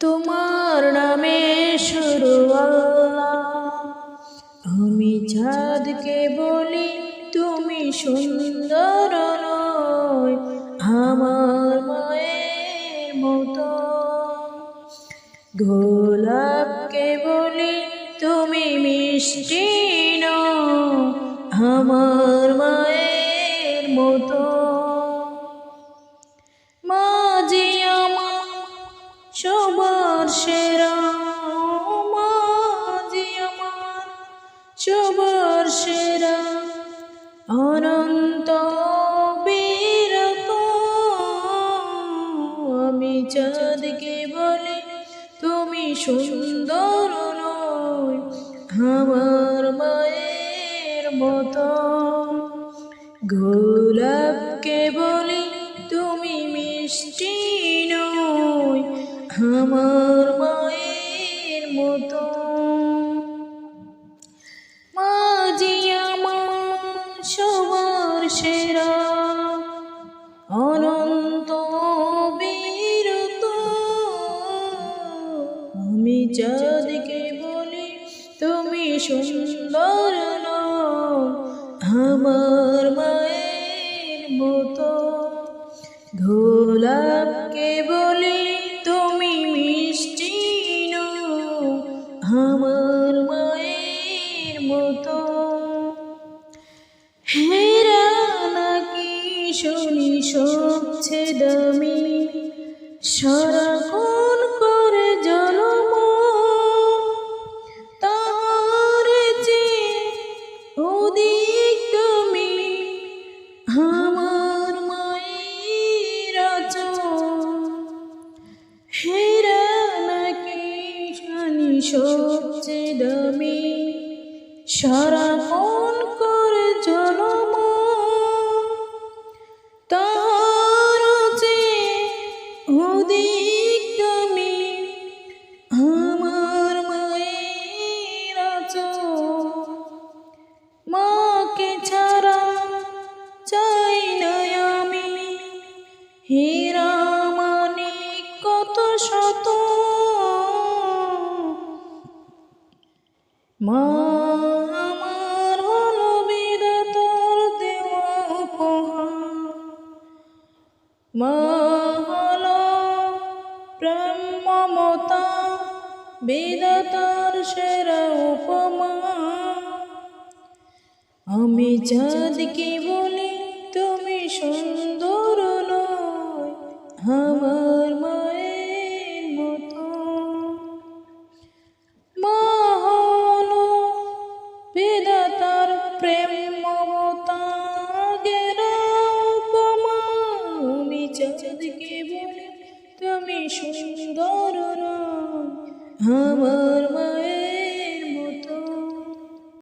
তোমার নামে শুরু আমি চাঁদকে বলি, তুমি সুন্দর নয়, আমার মায়ের মতো। গোলাপকে বলি, তুমি মিষ্টি নও আমার মায়ের মতো। অনন্ত আমি চাঁদকে বলি, তুমি সুন্দর নয় আমার মায়ের মতো। গোলাপকে বলি, তুমি মিষ্টি নয় আমার মায়ের মতো। সেরা অনন্ত বীরত। আমি চাঁদকে বলি, তুমি সুন্দর আমার মায়ের মতো। গোলাপকে বলি, তুমি মিষ্টি আমার মায়ের মতো। শুনি সবছে দামি। সারাক্ষণ করে জলম তার যে ওদিক তুমি আমার মায়ের হেরা নাকি জানি সবচেয়ে দামি। সারাক্ষণ হীরা মানে কত শত মা আমার সেরা উপমা। আমি চাঁদকে বলি তুমি সুন্দর সুন্দর আমার মা